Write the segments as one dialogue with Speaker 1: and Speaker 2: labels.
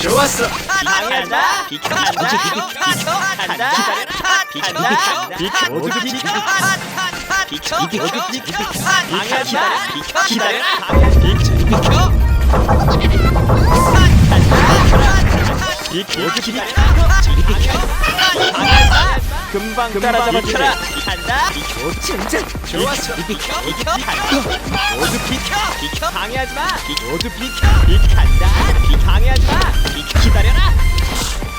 Speaker 1: 좋았어.
Speaker 2: 방해하자 비켜 간다 비켜 간다 비켜 비켜 모두 비켜 비켜 모두 비켜 방해하자 비켜 기다려라 비켜 비켜 비켜 모두 기다려라 비켜 방해하자 금방 따라잡아주라. 간다. 비켜. 젠장 좋았어. 비켜 비켜 간다 모두 비켜. 비켜. 방해하지 마. 모두 비켜. 비켜 간다. 비켜 방해하지 마. 비켜. 기다려라.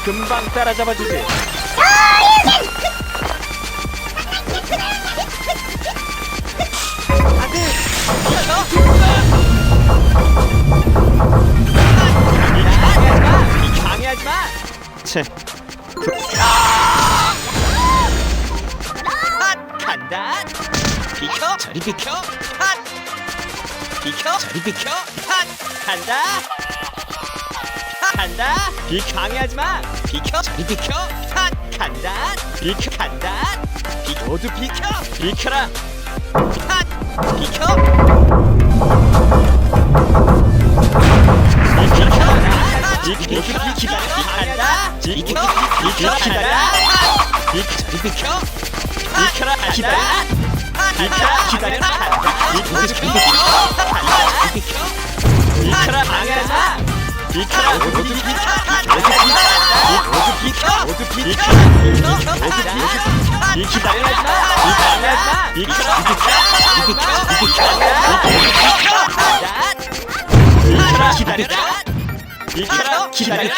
Speaker 2: 금방 따라잡아 주지. 방해하지 마. 채. 비켜. 저리 비켜. 핫. 비켜. 저리 비켜. 핫 간다. 핫 간다. 비켜. 방해하지 마. 비켜. 저리 비켜. 핫 간다. 비켜 간다. 비 모두 비켜. 비켜라. 핫 비켜. 비켜. 비켜 비켜 간다. 비켜 비켜 기다려. 비켜 비켜 비켜라 기다 려. 비켜 기다려라. 비 기다려라 기다려라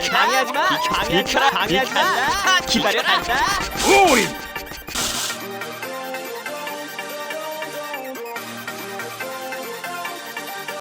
Speaker 2: 방해하지 마 방해하지 마 기다려라
Speaker 1: 오이